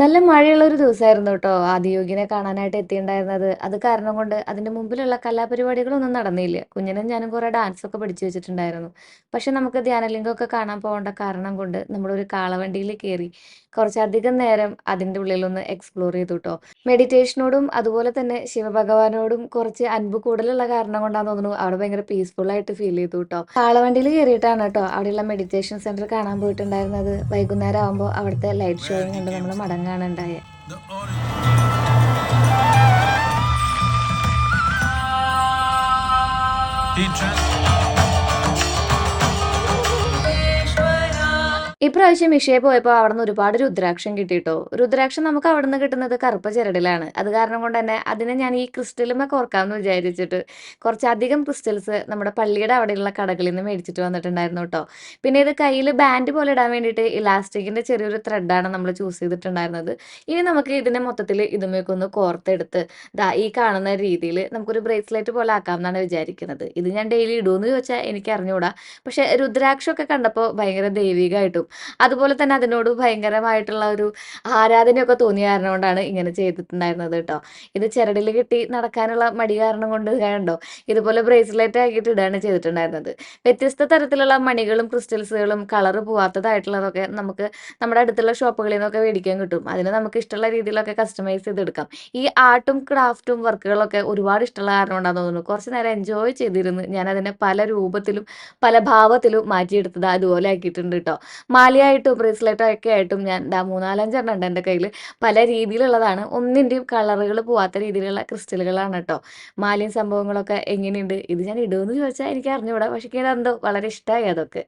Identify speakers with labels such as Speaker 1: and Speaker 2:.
Speaker 1: നല്ല മഴയുള്ള ഒരു ദിവസമായിരുന്നു കേട്ടോ ആദിയോഗിനെ കാണാനായിട്ട് എത്തിയിട്ടുണ്ടായിരുന്നത് അത് കാരണം കൊണ്ട് അതിന്റെ മുമ്പിലുള്ള കലാപരിപാടികളൊന്നും നടന്നില്ല. കുഞ്ഞിനും ഞാനും കുറെ ഡാൻസ് ഒക്കെ പഠിച്ചു വെച്ചിട്ടുണ്ടായിരുന്നു. പക്ഷെ നമുക്ക് ധ്യാനലിംഗം ഒക്കെ കാണാൻ പോകേണ്ട കാരണം കൊണ്ട് നമ്മളൊരു കാളവണ്ടിയിൽ കയറി കുറച്ചധികം നേരം അതിന്റെ ഉള്ളിലൊന്ന് എക്സ്പ്ലോർ ചെയ്തു കേട്ടോ മെഡിറ്റേഷനോടും അതുപോലെ തന്നെ ശിവഭഗവാനോടും കുറച്ച് അൻപ് കൂടുതലുള്ള കാരണം കൊണ്ടാന്ന് തോന്നുന്നു അവിടെ ഭയങ്കര പീസ്ഫുൾ ആയിട്ട് ഫീൽ ചെയ്തു കേട്ടോ കാളവണ്ടിയിൽ കയറിയിട്ടാണ് കേട്ടോ അവിടെയുള്ള മെഡിറ്റേഷൻ സെന്റർ കാണാൻ പോയിട്ടുണ്ടായിരുന്നത്. വൈകുന്നേരം ആകുമ്പോൾ അവിടുത്തെ ലൈറ്റ് ഷോയും കൊണ്ട് നമ്മൾ മടങ്ങാണ് ഉണ്ടായത്
Speaker 2: The audience. He trans-
Speaker 1: ഇപ്രാവശ്യം വിഷയ പോയപ്പോൾ അവിടെ നിന്ന് ഒരുപാട് രുദ്രാക്ഷം കിട്ടിയിട്ടോ രുദ്രാക്ഷം നമുക്ക് അവിടെ നിന്ന് കിട്ടുന്നത് കറുപ്പ ചിരടിലാണ്. അത് കാരണം കൊണ്ട് തന്നെ അതിനെ ഞാൻ ഈ ക്രിസ്റ്റലുമൊക്കെ കോർക്കാമെന്ന് വിചാരിച്ചിട്ട് കുറച്ചധികം ക്രിസ്റ്റൽസ് നമ്മുടെ പള്ളിയുടെ അവിടെയുള്ള കടകളിൽ നിന്ന് മേടിച്ചിട്ട് വന്നിട്ടുണ്ടായിരുന്നു കേട്ടോ പിന്നെ ഇത് കയ്യിൽ ബാൻഡ് പോലെ ഇടാൻ വേണ്ടിയിട്ട് ഇലാസ്റ്റിക്കിന്റെ ചെറിയൊരു ത്രെഡാണ് നമ്മൾ ചൂസ് ചെയ്തിട്ടുണ്ടായിരുന്നത്. ഇനി നമുക്ക് ഇതിനെ മൊത്തത്തിൽ ഇതുമേക്ക് ഒന്ന് കോർത്തെടുത്ത് ദാ ഈ കാണുന്ന രീതിയിൽ നമുക്കൊരു ബ്രേസ്ലെറ്റ് പോലെ ആക്കാമെന്നാണ് വിചാരിക്കുന്നത്. ഇത് ഞാൻ ഡെയിലി ഇടുമെന്ന് ചോദിച്ചാൽ എനിക്ക് അറിഞ്ഞുകൂടാ പക്ഷെ രുദ്രാക്ഷമൊക്കെ കണ്ടപ്പോൾ ഭയങ്കര ദൈവികമായിട്ടും അതുപോലെ തന്നെ അതിനോട് ഭയങ്കരമായിട്ടുള്ള ഒരു ആരാധനയൊക്കെ തോന്നിയ കാരണം കൊണ്ടാണ് ഇങ്ങനെ ചെയ്തിട്ടുണ്ടായിരുന്നത് കേട്ടോ. ഇത് ചിരടിൽ കിട്ടി നടക്കാനുള്ള മടി കാരണം കൊണ്ട് കണ്ടോ? ഇതുപോലെ ബ്രേസ്ലെറ്റ് ആക്കിയിട്ട് ഇടാണ് ചെയ്തിട്ടുണ്ടായിരുന്നത്. വ്യത്യസ്ത തരത്തിലുള്ള മണികളും ക്രിസ്റ്റൽസുകളും കളർ പോവാത്തതായിട്ടുള്ളതൊക്കെ നമുക്ക് നമ്മുടെ അടുത്തുള്ള ഷോപ്പുകളിൽ നിന്നൊക്കെ മേടിക്കാൻ കിട്ടും. അതിന് നമുക്ക് ഇഷ്ടമുള്ള രീതിയിലൊക്കെ കസ്റ്റമൈസ് ചെയ്തെടുക്കാം. ഈ ആർട്ടും ക്രാഫ്റ്റും വർക്കുകളൊക്കെ ഒരുപാട് ഇഷ്ടമുള്ള കാരണം കൊണ്ടാണെന്ന് തോന്നുന്നു. കുറച്ച് നേരം എൻജോയ് ചെയ്തിരുന്നു ഞാൻ അതിനെ പല രൂപത്തിലും പല ഭാവത്തിലും മാറ്റിയെടുത്തത് അതുപോലെ ആക്കിയിട്ടുണ്ട് കേട്ടോ. മാലയായിട്ടും ബ്രേസ്ലെറ്റോ ഒക്കെ ആയിട്ടും ഞാൻ ദാ മൂന്നാലഞ്ചെണ്ണം ഉണ്ട് എന്റെ കയ്യിൽ പല രീതിയിലുള്ളതാണ്. ഒന്നിന്റെയും കളറുകൾ പോവാത്ത രീതിയിലുള്ള ക്രിസ്റ്റലുകളാണ് കേട്ടോ. മാലയും സംഭവങ്ങളൊക്കെ എങ്ങനെയുണ്ട്? ഇത് ഞാൻ ഇടുമെന്ന് ചോദിച്ചാൽ എനിക്ക് അറിഞ്ഞുകൂടാ പക്ഷേ എനിക്ക് എന്തോ വളരെ ഇഷ്ടമായി അതൊക്കെ.